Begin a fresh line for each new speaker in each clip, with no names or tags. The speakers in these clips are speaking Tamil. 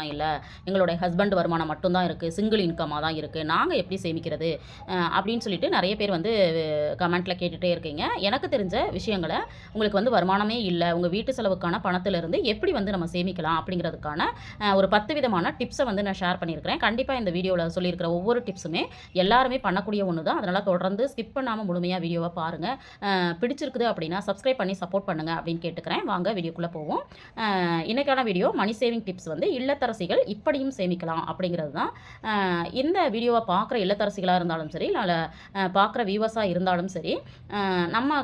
வருமானம் இல்லை. எங்களுடைய ஹஸ்பண்ட் வருமானம் மட்டும்தான் இருக்குது சிங்கிள் இன்கமாக தான் இருக்குது நாங்கள் எப்படி சேமிக்கிறது? அப்படின்னு சொல்லிட்டு நிறைய பேர் வந்து கமெண்ட்டில் கேட்டுகிட்டே இருக்கீங்க. எனக்கு தெரிஞ்ச விஷயங்களை உங்களுக்கு வந்து வருமானமே இல்லை. உங்கள் வீட்டு செலவுக்கான பணத்திலிருந்து எப்படி வந்து நம்ம சேமிக்கலாம் அப்படிங்கிறதுக்கான ஒரு பத்து விதமான டிப்ஸை வந்து நான் ஷேர் பண்ணியிருக்கிறேன். கண்டிப்பாக இந்த வீடியோவில் சொல்லியிருக்கிற ஒவ்வொரு டிப்ஸுமே எல்லாருமே பண்ணக்கூடிய ஒன்று தான் அதனால் தொடர்ந்து ஸ்கிப் பண்ணாமல் முழுமையாக வீடியோவை பாருங்கள் பிடிச்சிருக்குது அப்படின்னா சப்ஸ்கிரைப் பண்ணி சப்போர்ட் பண்ணுங்கள் அப்படின்னு கேட்டுக்கிறேன். வாங்க வீடியோக்குள்ளே போவோம். இன்றைக்கான இன்னைக்கான வீடியோ மணி சேவிங் டிப்ஸ் வந்து இல்லத்தரசிகள் இப்படியும் சேமிக்கலாம் அப்படிங்கிறது தான் இந்த வீடியோவை பார்க்குற இல்லத்தரசிகளாக இருந்தாலும் சரி இல்லை பார்க்குற வியூவர்ஸாக இருந்தாலும் சரி நம்ம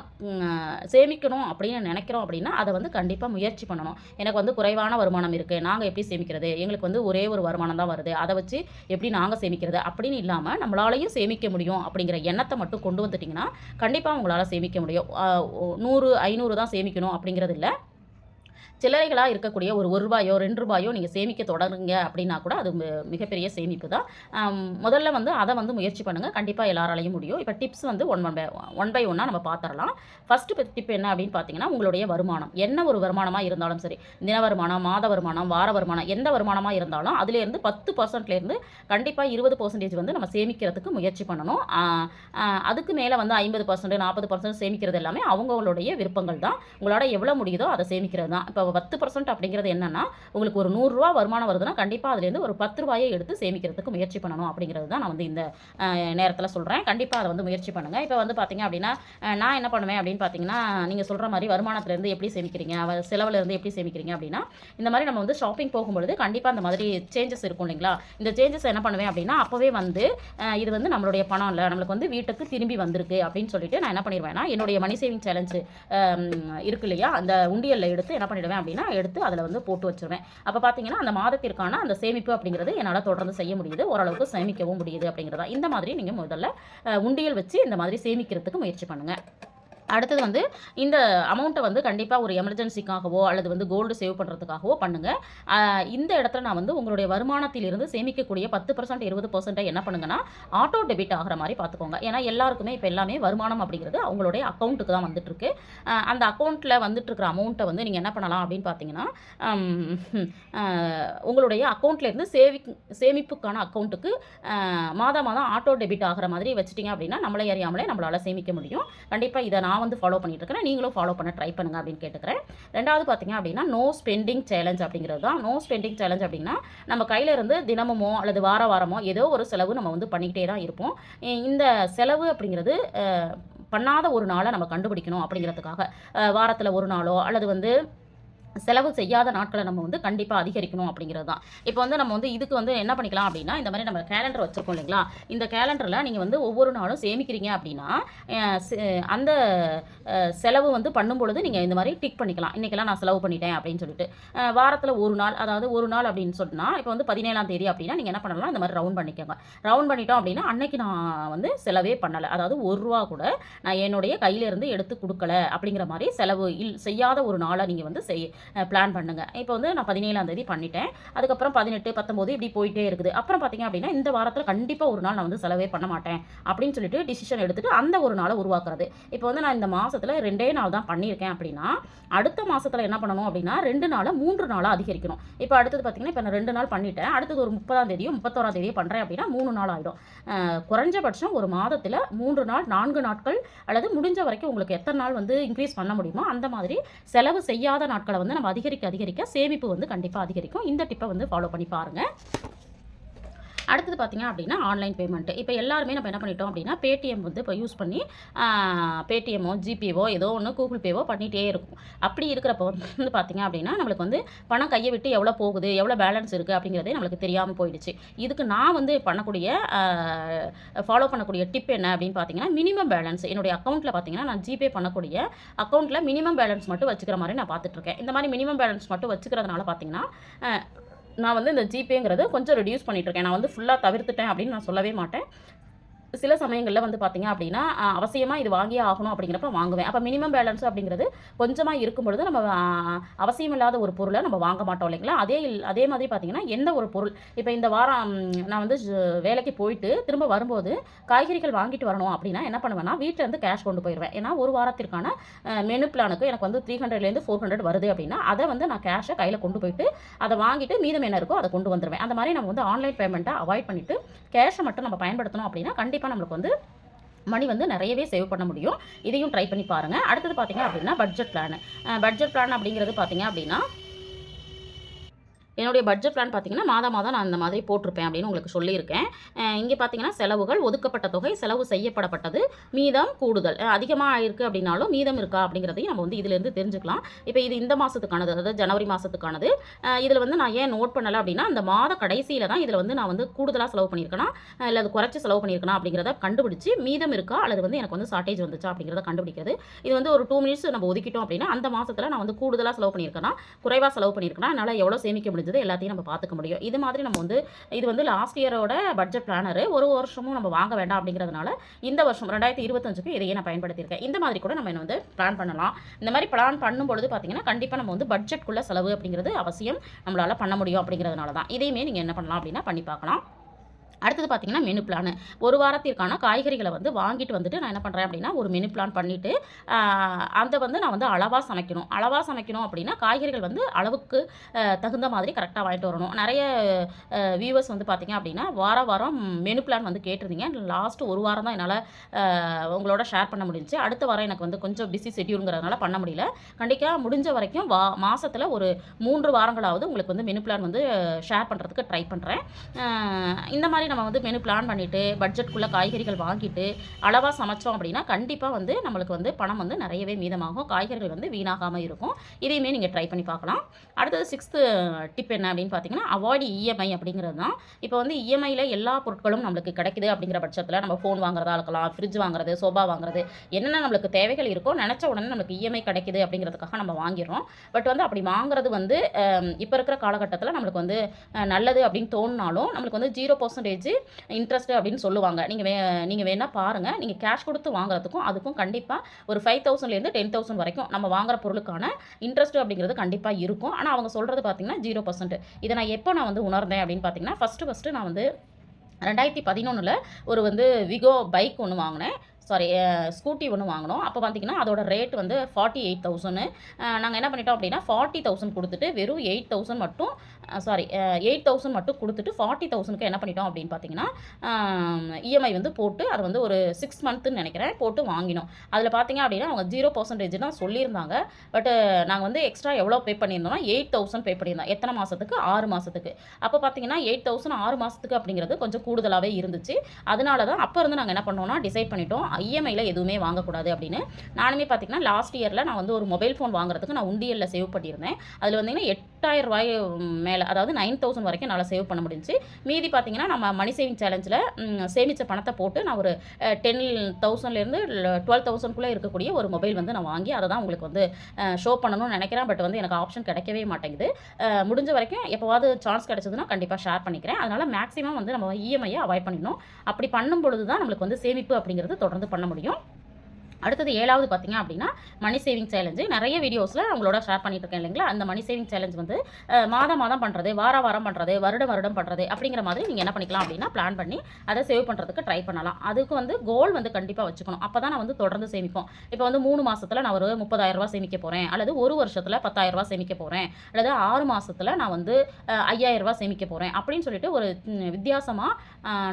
சேமிக்கணும் அப்படின்னு நினைக்கிறோம் அப்படின்னா அதை வந்து கண்டிப்பாக முயற்சி பண்ணணும். எனக்கு வந்து குறைவான வருமானம் இருக்குது நாங்கள் எப்படி சேமிக்கிறது? எங்களுக்கு வந்து ஒரே ஒரு வருமானம் தான் வருது அதை வச்சு எப்படி நாங்கள் சேமிக்கிறது? அப்படின்னு இல்லாமல் நம்மளாலையும் சேமிக்க முடியும் அப்படிங்கிற எண்ணத்தை மட்டும் கொண்டு வந்துட்டிங்கன்னா கண்டிப்பாக உங்களால் சேமிக்க முடியும். நூறு ஐநூறு தான் சேமிக்கணும் அப்படிங்கிறது இல்லை. சில்லறைகளாக இருக்கக்கூடிய ஒரு ஒரு ரூபாயோ ரெண்டு ரூபாயோ நீங்கள் சேமிக்க தொடருங்க அப்படின்னா கூட அது மிகப்பெரிய சேமிப்பு தான். முதல்ல வந்து அதை வந்து முயற்சி பண்ணுங்கள் கண்டிப்பாக எல்லாராலையும் முடியும். இப்போ டிப்ஸ் வந்து one one by one by ஒன்னாக நம்ம பார்த்துடலாம் ஃபஸ்ட்டு டிப் என்ன அப்படின்னு பார்த்தீங்கன்னா உங்களுடைய வருமானம். என்ன ஒரு வருமானமாக இருந்தாலும் சரி தின வருமானம் மாத வருமானம் வார வருமானம் எந்த வருமானமாக இருந்தாலும் அதுலேருந்து பத்து பர்சன்ட்லேருந்து கண்டிப்பாக இருபது பர்சன்டேஜ் வந்து நம்ம சேமிக்கிறதுக்கு முயற்சி பண்ணணும். அதுக்கு மேலே வந்து ஐம்பது பர்சன்ட் நாற்பது பர்சன்ட் சேமிக்கிறது எல்லாமே அவங்களுடைய விருப்பங்கள் தான். உங்களோட எவ்வளோ முடியுதோ அதை சேமிக்கிறது தான். இப்போ பத்து பர்சன்ட் அப்படிங்கிறது என்னென்னா உங்களுக்கு ஒரு நூறுரூவா வருமானம் வருதுன்னா கண்டிப்பாக அதுலேருந்து ஒரு பத்து ரூபாயை எடுத்து சேமிக்கிறதுக்கு முயற்சி பண்ணணும் அப்படிங்கிறது தான் நான் வந்து இந்த நேரத்தில் சொல்கிறேன் கண்டிப்பாக அதை வந்து முயற்சி பண்ணுங்கள் இப்போ வந்து பார்த்தீங்க அப்படின்னா நான் என்ன பண்ணுவேன் அப்படின்னு பார்த்தீங்கன்னா நீங்கள் சொல்கிற மாதிரி வருமானத்துலேருந்து எப்படி சேமிக்கிறீங்க? செலவுலேருந்து எப்படி சேமிக்கிறீங்க அப்படின்னா இந்த மாதிரி நம்ம வந்து ஷாப்பிங் போகும்பொழுது கண்டிப்பாக அந்த மாதிரி சேஞ்சஸ் இருக்கும் இல்லைங்களா? இந்த சேஞ்சஸ் என்ன பண்ணுவேன் அப்படின்னா அப்போவே வந்து இது வந்து நம்மளுடைய பணம் இல்லை. நம்மளுக்கு வந்து வீட்டுக்கு திரும்பி வந்திருக்கு அப்படின்னு சொல்லிட்டு நான் என்ன பண்ணிடுவேன்னா என்னுடைய மணி சேவிங் சேலஞ்சு இருக்கு இல்லையா? அந்த உண்டியலில் எடுத்து என்ன பண்ணிடுவேன் அப்படின்னா எடுத்து அதில் வந்து போட்டு வச்சிருவேன். அப்போ பார்த்தீங்கன்னா அந்த மாதத்திற்கான அந்த சேமிப்பு அப்படிங்கிறது என்னால் தொடர்ந்து செய்ய முடியுது. ஓரளவுக்கு சேமிக்கவும் முடியுது அப்படிங்கிறதா. இந்த மாதிரி நீங்கள் முதல்ல உண்டியல் வச்சு இந்த மாதிரி சேமிக்கிறதுக்கு முயற்சி பண்ணுங்கள் அடுத்தது வந்து இந்த அமௌண்ட்டை வந்து கண்டிப்பாக ஒரு எமர்ஜென்சிக்காகவோ அல்லது வந்து கோல்டு சேவ் பண்ணுறதுக்காகவோ பண்ணுங்கள் இந்த இடத்துல நான் வந்து உங்களுடைய வருமானத்திலிருந்து சேமிக்கக்கூடிய பத்து பர்சன்ட் இருபது பர்சன்ட்டை என்ன பண்ணுங்கன்னா ஆட்டோ டெபிட் ஆகிற மாதிரி பார்த்துக்கோங்க ஏன்னா எல்லாருக்குமே இப்போ எல்லாமே வருமானம் அப்படிங்கிறது அவங்களுடைய அக்கௌண்ட்டுக்கு தான் வந்துட்டுருக்கு. அந்த அக்கௌண்ட்டில் வந்துட்டுருக்கிற அமௌண்ட்டை வந்து நீங்கள் என்ன பண்ணலாம் அப்படின்னு பார்த்தீங்கன்னா உங்களுடைய அக்கௌண்ட்லேருந்து சேவி சேமிப்புக்கான அக்கௌண்ட்டுக்கு மாதம் மாதம் ஆட்டோ டெபிட் ஆகிற மாதிரி வச்சுட்டிங்க அப்படின்னா நம்மளே அறியாமலே நம்மளால் சேமிக்க முடியும். கண்டிப்பாக இதை நான் நான் வந்து ஃபாலோ பண்ணிட்டு இருக்கிறேன் நீங்களும் ஃபாலோ பண்ண ட்ரை பண்ணுங்கள் அப்படின்னு கேட்டுக்கிறேன். ரெண்டாவது பார்த்தீங்க அப்படின்னா நோ ஸ்பெண்டிங் சேலஞ்ச் அப்படிங்கிறது தான். நோ ஸ்பெண்டிங் சேலஞ்ச் அப்படின்னா நம்ம கையில இருந்து தினமுமோ அல்லது வார வாரமோ ஏதோ ஒரு செலவு நம்ம வந்து பண்ணிக்கிட்டே தான் இருப்போம். இந்த செலவு அப்படிங்கிறது பண்ணாத ஒரு நாளை நம்ம கண்டுபிடிக்கணும் அப்படிங்கிறதுக்காக. வாரத்தில் ஒரு நாளோ அல்லது வந்து செலவு செய்யாத நாட்களை நம்ம வந்து கண்டிப்பாக அதிகரிக்கணும் அப்படிங்கிறது தான். இப்போ வந்து நம்ம வந்து இதுக்கு வந்து என்ன பண்ணிக்கலாம் அப்படின்னா இந்த மாதிரி நம்ம கேலண்டர் வச்சுருக்கோம் இல்லைங்களா? இந்த கேலண்டரில் நீங்கள் வந்து ஒவ்வொரு நாளும் சேமிக்கிறீங்க அப்படின்னா அந்த செலவு வந்து பண்ணும் பொழுது நீங்கள் இந்த மாதிரி டிக் பண்ணிக்கலாம். இன்றைக்கெல்லாம் நான் செலவு பண்ணிட்டேன் அப்படின்னு சொல்லிட்டு. வாரத்தில் ஒரு நாள் அதாவது ஒரு நாள் அப்படின்னு சொன்னால் இப்போ வந்து பதினேழாம் தேதி அப்படின்னா நீங்கள் என்ன பண்ணலாம்? இந்த மாதிரி ரவுண்ட் பண்ணிக்கோங்க. ரவுண்ட் பண்ணிட்டோம் அப்படின்னா அன்னைக்கு நான் வந்து செலவே பண்ணலை. அதாவது ஒரு ரூபா கூட நான் என்னுடைய கையிலேருந்து எடுத்து கொடுக்கல அப்படிங்கிற மாதிரி செலவு இல் செய்யாத ஒரு நாளை நீங்கள் வந்து செய் பிளான் பண்ணுங்கள் இப்போ வந்து நான் பதினேழாம் தேதி பண்ணிட்டேன். அதுக்கப்புறம் பதினெட்டு பத்தொம்போது இப்படி போயிட்டே இருக்குது. அப்புறம் பார்த்தீங்க அப்படின்னா இந்த வாரத்தில் கண்டிப்பாக ஒரு நாள் நான் வந்து செலவே பண்ண மாட்டேன் அப்படின்னு சொல்லிட்டு டிசிஷன் எடுத்துகிட்டு அந்த ஒரு நாளை உருவாக்குறது. இப்போ வந்து நான் இந்த மாதத்தில் ரெண்டே நாள் தான் பண்ணியிருக்கேன் அப்படின்னா அடுத்த மாதத்தில் என்ன பண்ணணும் அப்படின்னா ரெண்டு நாளை மூன்று நாளாக அதிகரிக்கணும். இப்போ அடுத்தது பார்த்தீங்கன்னா இப்போ நான் ரெண்டு நாள் பண்ணிட்டேன். அடுத்தது ஒரு முப்பதாம் தேதியோ முப்பத்தோராம் தேதியோ பண்ணுறேன் அப்படின்னா மூணு நாள் ஆகிடும் குறைஞ்சபட்சம் ஒரு மாதத்தில் மூன்று நாள் நான்கு நாட்கள் அல்லது முடிஞ்ச வரைக்கும் உங்களுக்கு எத்தனை நாள் வந்து இன்க்ரீஸ் பண்ண முடியுமோ அந்த மாதிரி செலவு செய்யாத நாட்களை வந்து நம்ம அதிகரிக்க அதிகரிக்க சேமிப்பு வந்து கண்டிப்பாக அதிகரிக்கும். இந்த டிப்பை வந்து ஃபாலோ பண்ணி பாருங்கள் அடுத்தது பார்த்தீங்க அப்படின்னா ஆன்லைன் பேமெண்ட் இப்போ எல்லாருமே நம்ம என்ன பண்ணிட்டோம் அப்படின்னா பேடிஎம் வந்து இப்போ யூஸ் பண்ணி பேடிஎம்மோ ஜிபேவோ ஏதோ ஒன்று கூகுள் பேவோ பண்ணிகிட்டே இருக்கும். அப்படி இருக்கிறப்ப வந்து பார்த்தீங்க அப்படின்னா நம்மளுக்கு வந்து பணம் கையை விட்டு எவ்வளோ போகுது எவ்வளோ பேலன்ஸ் இருக்குது அப்படிங்கிறதே நம்மளுக்கு தெரியாமல் போயிடுச்சு. இதுக்கு நான் வந்து பண்ணக்கூடிய ஃபாலோ பண்ணக்கூடிய டிப் என்ன அப்படின்னு பார்த்தீங்கன்னா மினிமம் பேலன்ஸ் என்னுடைய அக்கௌண்ட்டில் பார்த்தீங்கன்னா நான் ஜிபே பண்ணக்கூடிய அக்கௌண்ட்டில் மினிமம் பேலன்ஸ் மட்டும் வச்சுக்கிற மாதிரி நான் பார்த்துட்ருக்கேன் இந்த மாதிரி மினிமம் பேலன்ஸ் மட்டும் வச்சுக்கிறதுனால பார்த்தீங்கன்னா நான் வந்து இந்த ஜிபேங்கிறது கொஞ்சம் ரெடியூஸ் பண்ணிட்டு இருக்கேன். நான் வந்து ஃபுல்லாக தவிர்த்துட்டேன் அப்படின்னு நான் சொல்லவே மாட்டேன். சில சமயங்களில் வந்து பார்த்தீங்க அப்படின்னா அவசியமாக இது வாங்கியே ஆகணும் அப்படிங்கிறப்ப வாங்குவேன். அப்போ மினிமம் பேலன்ஸ் அப்படிங்கிறது கொஞ்சமாக இருக்கும் பொழுது நம்ம அவசியம் இல்லாத ஒரு பொருளை நம்ம வாங்க மாட்டோம் இல்லைங்களா? அதே இல்- அதே மாதிரி பார்த்தீங்கன்னா எந்த ஒரு பொருள் இப்போ இந்த வாரம் நான் வந்து ஜ- வேலைக்கு போயிட்டு திரும்ப வரும்போது காய்கறிகள் வாங்கிட்டு வரணும் அப்படின்னா என்ன பண்ணுவேன்னா வீட்டில் இருந்து கேஷ் கொண்டு போயிடுவேன் ஏன்னா ஒரு வாரத்திற்கான மெனு பிளானுக்கு எனக்கு வந்து த்ரீ ஹண்ட்ரட்லேருந்து ஃபோர் ஹண்ட்ரட் வருது அப்படின்னா அதை வந்து நான் கேஷை கையில் கொண்டு போயிட்டு அதை வாங்கிட்டு மீதம் என்ன இருக்கோ அதை கொண்டு வந்துடுவேன் அந்த மாதிரி நம்ம வந்து ஆன்லைன் பேமெண்ட்டை அவாய்ட் பண்ணிவிட்டு கேஷை மட்டும் நம்ம பயன்படுத்தணும் அப்படின்னா கண்டிப்பாக நம்மளுக்கு வந்து மணி வந்து நிறையவே சேவ் பண்ண முடியும். இதையும் ட்ரை பண்ணி பாருங்கள் அடுத்தது பார்த்தீங்க அப்படின்னா பட்ஜெட் பிளான் பட்ஜெட் பிளான் அப்படிங்கிறது பார்த்தீங்க அப்படின்னா என்னுடைய பட்ஜெட் பிளான் பார்த்தீங்கன்னா மாதம் மாதம் நான் இந்த மாதிரி போட்டிருப்பேன் அப்படின்னு உங்களுக்கு சொல்லியிருக்கேன். இங்கே பார்த்தீங்கன்னா செலவுகள் ஒதுக்கப்பட்ட தொகை செலவு செய்யப்படப்பட்டது மீதம் கூடுதல். அதிகமாக ஆயிருக்கு அப்படின்னாலும் மீதம் இருக்கா அப்படிங்கிறதையும் நம்ம வந்து இதிலேருந்து தெரிஞ்சுக்கலாம். இப்போ இது இந்த மாதத்துக்கானது அதாவது ஜனவரி மாதத்துக்கானது இதில் வந்து நான் ஏன் நோட் பண்ணலை அப்படின்னா அந்த மாத கடைசியில் தான் இதில் வந்து நான் வந்து கூடுதலாக செலவு பண்ணியிருக்கேனா இல்லை அது குறைச்சி செலவு பண்ணியிருக்கேனா அப்படிங்கிறத கண்டுபிடிச்சி மீதம் இருக்கா அல்லது வந்து எனக்கு வந்து ஷார்ட்டேஜ் வந்துச்சா அப்படிங்கிறத கண்டுபிடிக்கிறது. இது வந்து ஒரு டூ மினிட்ஸ் நம்ம ஒதுக்கிட்டோம் அப்படின்னா அந்த மாதத்தில் நான் வந்து கூடுதலாக செலவு பண்ணியிருக்கேனா குறைவாக செலவு பண்ணியிருக்கேனா என்னால் எவ்வளோ சேமிக்க முடிஞ்சது எல்லாத்தையும் நம்ம பார்த்துக்க முடியும். இது மாதிரி நம்ம வந்து இது வந்து லாஸ்ட் இயரோட பட்ஜெட் பிளானரு ஒரு வருஷமும் நம்ம வாங்க வேண்டாம் அப்படிங்கிறதுனால இந்த வருஷம் ரெண்டாயிரத்தி இருபத்தஞ்சுக்கு இதையே நான் பயன்படுத்தியிருக்கேன். இந்த மாதிரி கூட நம்ம வந்து பிளான் பண்ணலாம். இந்த மாதிரி பிளான் பண்ணும்பொழுது பார்த்தீங்கன்னா கண்டிப்பாக நம்ம வந்து பட்ஜெட்குள்ளே செலவு அப்படிங்கிறது அவசியம் நம்மளால் பண்ண முடியும் அப்படிங்கிறதுனால தான் இதையுமே நீங்கள் என்ன பண்ணலாம் அப்படின்னா பண்ணி பார்க்கலாம். அடுத்தது பார்த்தீங்கன்னா மெனு பிளான் ஒரு வாரத்திற்கான காய்கறிகளை வந்து வாங்கிட்டு வந்துட்டு நான் என்ன பண்ணுறேன் அப்படின்னா ஒரு மெனு பிளான் பண்ணிவிட்டு அதை வந்து நான் வந்து அளவாக சமைக்கணும். அளவாக சமைக்கணும் அப்படின்னா காய்கறிகள் வந்து அளவுக்கு தகுந்த மாதிரி கரெக்டாக வாங்கிட்டு வரணும். நிறைய வியூவர்ஸ் வந்து பார்த்தீங்க அப்படின்னா வார வாரம் மெனு பிளான் வந்து கேட்டிருந்தீங்க. லாஸ்ட்டு ஒரு வாரம் தான் என்னால் உங்களோட ஷேர் பண்ண முடிஞ்சுச்சு. அடுத்த வாரம் எனக்கு வந்து கொஞ்சம் பிஸி ஷெட்யூலுங்கிறதுனால பண்ண முடியல. கண்டிப்பாக முடிஞ்ச வரைக்கும் வா மாதத்தில் ஒரு மூன்று வாரங்களாவது உங்களுக்கு வந்து மெனு பிளான் வந்து ஷேர் பண்ணுறதுக்கு ட்ரை பண்ணுறேன் இந்த மாதிரி நம்ம வந்து மெனு பிளான் பண்ணிவிட்டு பட்ஜெட்குள்ளே காய்கறிகள் வாங்கிட்டு அளவாக சமைச்சோம் அப்படின்னா கண்டிப்பாக வந்து நம்மளுக்கு வந்து பணம் வந்து நிறையவே மீதமாகும். காய்கறிகள் வந்து வீணாகாமல் இருக்கும். இதையுமே நீங்கள் ட்ரை பண்ணி பார்க்கலாம். அடுத்தது சிக்ஸ்த்து டிப் என்ன அப்படின்னு பார்த்தீங்கன்னா அவாய்டு இஎம்ஐ அப்படிங்கிறது தான். இப்போ வந்து இஎம்ஐயில் எல்லா பொருட்களும் நம்மளுக்கு கிடைக்குது அப்படிங்கிற பட்சத்தில் நம்ம ஃபோன் வாங்குறதா இருக்கலாம் ஃப்ரிட்ஜ் வாங்குறது சோபா வாங்குறது என்னென்ன நம்மளுக்கு தேவைகள் இருக்கோ நினச்ச உடனே நமக்கு இஎம்ஐ கிடைக்குது அப்படிங்கிறதுக்காக நம்ம வாங்கிடுறோம். பட் வந்து அப்படி வாங்குறது வந்து இப்போ இருக்கிற காலகட்டத்தில் நம்மளுக்கு வந்து நல்லது அப்படின்னு தோணுனாலும் நம்மளுக்கு வந்து ஜீரோ பர்சன்டேஜ் இன்ட்ரெஸ்ட் அப்படின்னு சொல்லுவாங்க. நீங்கள் வே நீங்கள் வேணால் பாருங்கள் நீங்கள் கேஷ் கொடுத்து வாங்குறதுக்கும் அதுக்கும் கண்டிப்பாக ஒரு ஃபைவ் தௌசண்ட்லேருந்து டென் தௌசண்ட் வரைக்கும் நம்ம வாங்குற பொருளுக்கான இன்ட்ரெஸ்ட் அப்படிங்கிறது கண்டிப்பாக இருக்கும். ஆனால் அவங்க சொல்கிறது பார்த்தீங்கன்னா ஜீரோ பர்சன்ட் இதை நான் எப்போ நான் வந்து உணர்ந்தேன் அப்படின்னு பார்த்தீங்கன்னா ஃபஸ்ட்டு ஃபஸ்ட்டு நான் வந்து ரெண்டாயிரத்தி பதினொன்றில் ஒரு வந்து விகோ பைக் ஒன்று வாங்கினேன். சாரி ஸ்கூட்டி ஒன்று வாங்கினோம். அப்போ பார்த்தீங்கன்னா அதோட ரேட் வந்து ஃபார்ட்டி எயிட் தௌசண்ட் நாங்கள் என்ன பண்ணிட்டோம் அப்படின்னா ஃபார்ட்டி தௌசண்ட் கொடுத்துட்டு வெறும் எயிட் தௌசண்ட் மட்டும் சாரி எயிட் தௌசண்ட் மட்டும் கொடுத்துட்டு ஃபார்ட்டி தௌசண்ட்க்கு என்ன பண்ணிட்டோம் அப்படின்னு பார்த்தீங்கன்னா இஎம்ஐ வந்து போட்டு அது வந்து ஒரு சிக்ஸ் மந்த்துன்னு நினைக்கிறேன் போட்டு வாங்கினோம். அதில் பார்த்தீங்க அப்படின்னா அவங்க ஜீரோ பர்சன்டேஜ் தான் சொல்லியிருந்தாங்க. பட் நாங்கள் வந்து எக்ஸ்ட்ரா எவ்வளோ பே பண்ணியிருந்தோம்னா எயிட் தௌசண்ட் பே பண்ணியிருந்தோம். எத்தனை மாதத்துக்கு ஆறு மாதத்துக்கு அப்போ பார்த்தீங்கன்னா எயிட் தௌசண்ட் ஆறு மாதத்துக்கு அப்படிங்கிறது கொஞ்சம் கூடுதலாகவே இருந்துச்சு. அதனால தான் அப்போ இருந்து நாங்கள் என்ன பண்ணோம்னா டிசைட் பண்ணிட்டோம் இஎம்ஐயில் எதுவுமே வாங்கக்கூடாது அப்படின்னு. நானுமே பார்த்தீங்கன்னா லாஸ்ட் இயரில் நான் வந்து ஒரு மொபைல் ஃபோன் வாங்குறதுக்கு நான் உண்டியலில் சேவ் பண்ணியிருந்தேன். அதில் வந்தீங்கன்னா எட்டாயிரம் ரூபாய் மேலே அதாவது நைன் தௌசண்ட் வரைக்கும் நல்லா சேவ் பண்ண முடிஞ்சு மீதி பார்த்தீங்கன்னா நம்ம மணி சேவிங் சேலஞ்சில் சேமித்த பணத்தை போட்டு நான் ஒரு டென் தௌசண்ட்லேருந்து டுவெல் தௌசண்ட்குள்ளே இருக்கக்கூடிய ஒரு மொபைல் வந்து நான் வாங்கி அதை தான் உங்களுக்கு வந்து ஷோ பண்ணணும்னு நினைக்கிறேன். பட் வந்து எனக்கு ஆப்ஷன் கிடைக்கவே மாட்டேங்குது. முடிஞ்ச வரைக்கும் எப்போவாவது சான்ஸ் கிடைச்சதுன்னா கண்டிப்பாக ஷேர் பண்ணிக்கிறேன். அதனால் மேக்ஸிமம் வந்து நம்ம இஎம்ஐயை அவாய்ட் பண்ணிடணும். அப்படி பண்ணும் பொழுது தான் நம்மளுக்கு வந்து சேமிப்பு அப்படிங்கிறது தொடர்ந்து பண்ண முடியும். அடுத்தது ஏழாவது பார்த்தீங்க அப்படின்னா மணி சேவிங் சேலஞ்சு நிறைய வீடியோஸில் உங்களோட ஷேர் பண்ணிட்டு இருக்கேன் இல்லைங்களா? அந்த மணி சேவிங் சேலஞ்ச் வந்து மாதம் மாதம் பண்ணுறது வார வாரம் பண்ணுறது வருடம் வருடம் பண்ணுறது அப்படிங்கிற மாதிரி நீங்கள் என்ன பண்ணிக்கலாம் அப்படின்னா பிளான் பண்ணி அதை சேவ் பண்ணுறதுக்கு ட்ரை பண்ணலாம். அதுக்கு வந்து கோல் வந்து கண்டிப்பாக வச்சுக்கணும். அப்போ தான் நான் வந்து தொடர்ந்து சேமிப்போம். இப்போ வந்து மூணு மாதத்தில் நான் ஒரு முப்பதாயிரம் சேமிக்க போகிறேன் அல்லது ஒரு வருஷத்தில் பத்தாயிரம் சேமிக்க போகிறேன் அல்லது ஆறு மாதத்தில் நான் வந்து ஐயாயிரரூபா சேமிக்க போகிறேன் அப்படின்னு சொல்லிட்டு ஒரு வித்தியாசமாக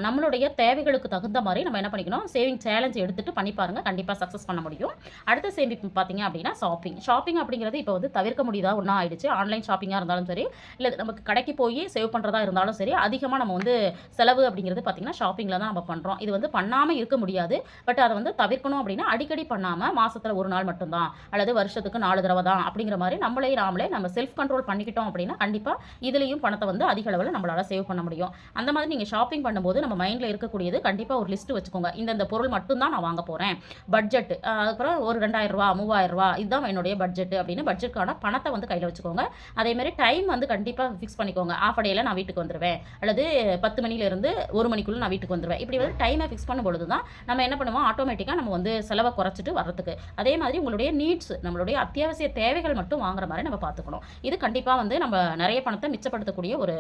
நம்மளுடைய தேவைகளுக்கு தகுந்த மாதிரி நம்ம என்ன பண்ணிக்கணும் சேவிங் சேலஞ்ச் எடுத்துகிட்டு பண்ணி பாருங்க. கண்டிப்பாக சக்ஸஸ் பண்ண முடியும். அடுத்த சேமிப்பு பார்த்தீங்க அப்படின்னா ஷாப்பிங் ஷாப்பிங் அப்படிங்கிறது இப்போ வந்து தவிர்க்க முடியாத ஒன்றா ஆயிடுச்சு. ஆன்லைன் ஷாப்பிங்காக இருந்தாலும் சரி இல்லை நமக்கு கடைக்கு போய் சேவ் பண்ணுறதா இருந்தாலும் சரி அதிகமாக நம்ம வந்து செலவு அப்படிங்கிறது பார்த்தீங்கன்னா ஷாப்பிங்கில் தான் நம்ம பண்ணுறோம் இது வந்து பண்ணாமல் இருக்க முடியாது. பட் அதை வந்து தவிர்க்கணும் அப்படின்னா அடிக்கடி பண்ணாமல் மாதத்தில் ஒரு நாள் மட்டும்தான் அல்லது வருஷத்துக்கு நாலு தடவை தான் அப்படிங்கிற மாதிரி நம்மளே நாமளே நம்ம செல்ஃப் கண்ட்ரோல் பண்ணிக்கிட்டோம் அப்படின்னா கண்டிப்பாக இதுலேயும் பணத்தை வந்து அதிக அளவில் நம்மளால் சேவ் பண்ண முடியும். அந்த மாதிரி நீங்கள் ஷாப்பிங் பண்ணும்போது நம்ம மைண்டில் இருக்கக்கூடியது கண்டிப்பாக ஒரு லிஸ்ட் வச்சுக்கோங்க. இந்தந்த பொருள் மட்டும்தான் நான் வாங்க போகிறேன் பட்ஜெட் பட்ஜெட்டு அதுக்கப்புறம் ஒரு ரெண்டாயிரரூவா மூவாயிரரூவா இதுதான் என்னுடைய பட்ஜெட் அப்படின்னு பட்ஜெட்டுக்கான பணத்தை வந்து கையில் வச்சுக்கோங்க. அதேமாதிரி டைம் வந்து கண்டிப்பாக ஃபிக்ஸ் பண்ணிக்கோங்க. ஆஃப் டேயில் நான் வீட்டுக்கு வந்துடுவேன் அல்லது பத்து மணிலேருந்து ஒரு மணிக்குள்ளே நான் வீட்டுக்கு வந்துடுவேன் இப்படி வந்து டைமை ஃபிக்ஸ் பண்ணும்பொழுது தான் நம்ம என்ன பண்ணுவோம்? ஆட்டோமேட்டிக்காக நம்ம வந்து செலவை குறைச்சிட்டு வர்றதுக்கு. அதே மாதிரி உங்களுடைய நீட்ஸ் நம்மளுடைய அத்தியாவசிய தேவைகள் மட்டும் வாங்குற மாதிரி நம்ம பார்த்துக்கணும் இது கண்டிப்பாக வந்து நம்ம நிறைய பணத்தை மிச்சப்படுத்தக்கூடிய ஒரு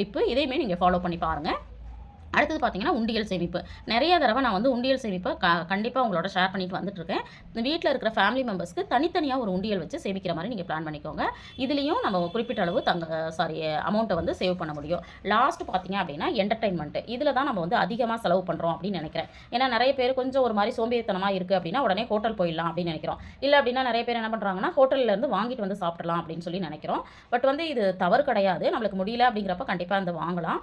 டிப்பு இதையுமே நீங்கள் ஃபாலோ பண்ணி பாருங்கள் அடுத்தது பார்த்தீங்கன்னா உண்டியல் சேமிப்பு. நிறைய தடவை நான் வந்து உண்டியல் சேமிப்பை க கண்டிப்பாக உங்களோட ஷேர் பண்ணிட்டு வந்துட்டுருக்கேன் வீட்டில் இருக்கிற ஃபேமிலி மெம்பர்ஸ்க்கு தனித்தனியாக ஒரு உண்டியல் வச்சு சேமிக்கிற மாதிரி நீங்கள் பிளான் பண்ணிக்கோங்க. இதுலேயும் நம்ம குறிப்பிட்ட அளவு தங்க சாரி அமௌண்ட்டை வந்து சேவ் பண்ண முடியும். லாஸ்ட் பார்த்தீங்க அப்படின்னா என்டர்டைன்மெண்ட் இதில் தான் நம்ம வந்து அதிகமாக செலவு பண்ணுறோம் அப்படின்னு நினைக்கிறேன். ஏன்னா நிறைய பேர் கொஞ்சம் ஒரு மாதிரி சோம்பேறித்தனமாக இருக்குது அப்படின்னா உடனே ஹோட்டல் போயிடலாம் அப்படின்னு நினைக்கிறோம். இல்லை அப்படின்னா நிறைய பேர் என்ன பண்ணுறாங்கன்னா ஹோட்டல்லேருந்து வாங்கிட்டு வந்து சாப்பிடலாம் அப்படின்னு சொல்லி நினைக்கிறோம். பட் வந்து இது தவறு கிடையாது. நம்மளுக்கு முடியல அப்படிங்கிறப்ப கண்டிப்பாக இந்த வாங்கலாம்.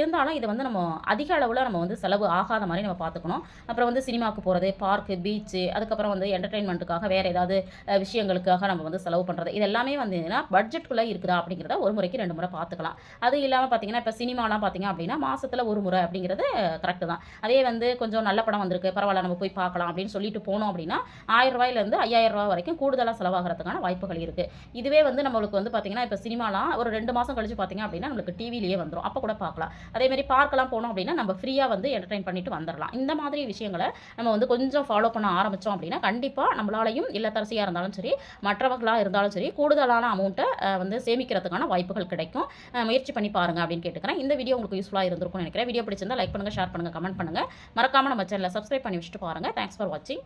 இருந்தாலும் இது வந்து நம்ம அதிக அளவில் நம்ம வந்து செலவு ஆகாத மாதிரி நம்ம பார்த்துக்கணும் அப்புறம் வந்து சினிமாவுக்கு போகிறது பார்க்கு பீச்சு அதுக்கப்புறம் வந்து என்டர்டெயின்மெண்ட்டுக்காக வேறு ஏதாவது விஷயங்களுக்காக நம்ம வந்து செலவு பண்ணுறது இது எல்லாமே வந்து பட்ஜெட்டுக்குள்ளே இருக்குதா அப்படிங்கிறத ஒரு முறைக்கு ரெண்டு முறை பார்த்துக்கலாம் அது இல்லாமல் பார்த்தீங்கன்னா இப்போ சினிமாலாம் பார்த்தீங்க அப்படின்னா மாதத்தில் ஒரு முறை அப்படிங்கிறது கரெக்டு தான். அதே வந்து கொஞ்சம் நல்ல படம் வந்திருக்கு பரவாயில்ல நம்ம போய் பார்க்கலாம் அப்படின்னு சொல்லிட்டு போனோம் அப்படின்னா ஆயிரம் ரூபாயிலேருந்து ஐயாயிரம் ரூபாய் வரைக்கும் கூடுதலாக செலவாகிறதுக்கான வாய்ப்புகள் இருக்குது இதுவே வந்து நம்மளுக்கு வந்து பார்த்தீங்கன்னா இப்போ சினிமாலாம் ஒரு ரெண்டு மாதம் கழிச்சு பார்த்தீங்க அப்படின்னா நம்மளுக்கு டிவிலேயே வந்துடும் அப்போ கூட பார்க்கலாம் அதே மாதிரி பார்க்கலாம் போனோம் அப்படின்னா நம்ம ஃப்ரீயாக வந்து என்டர்டைன் பண்ணிட்டு வந்துடலாம் இந்த மாதிரி விஷயங்களை நம்ம வந்து கொஞ்சம் ஃபாலோ பண்ண ஆரம்பித்தோம் அப்படின்னா கண்டிப்பாக நம்மளாலையும் இல்லத்தரசியாக இருந்தாலும் சரி மற்றவர்களாக இருந்தாலும் சரி கூடுதலான அமௌண்ட்டை வந்து சேமிக்கிறதுக்கான வாய்ப்புகள் கிடைக்கும். முயற்சி பண்ணி பாருங்க அப்படின்னு கேட்டுக்கிறேன். இந்த வீடியோ உங்களுக்கு யூஸ்ஃபுல்லாக இருந்திருக்கும்னு நினைக்கிறேன். வீடியோ பிடிச்சிருந்தா லைக் பண்ணுங்கள் ஷேர் பண்ணுங்கள் கமெண்ட் பண்ணுங்கள் மறக்காமல் நம்ம சேனலை சப்ஸ்கிரைப் பண்ணி வச்சுட்டு பாருங்கள் தேங்க்ஸ் ஃபார் வாட்சிங்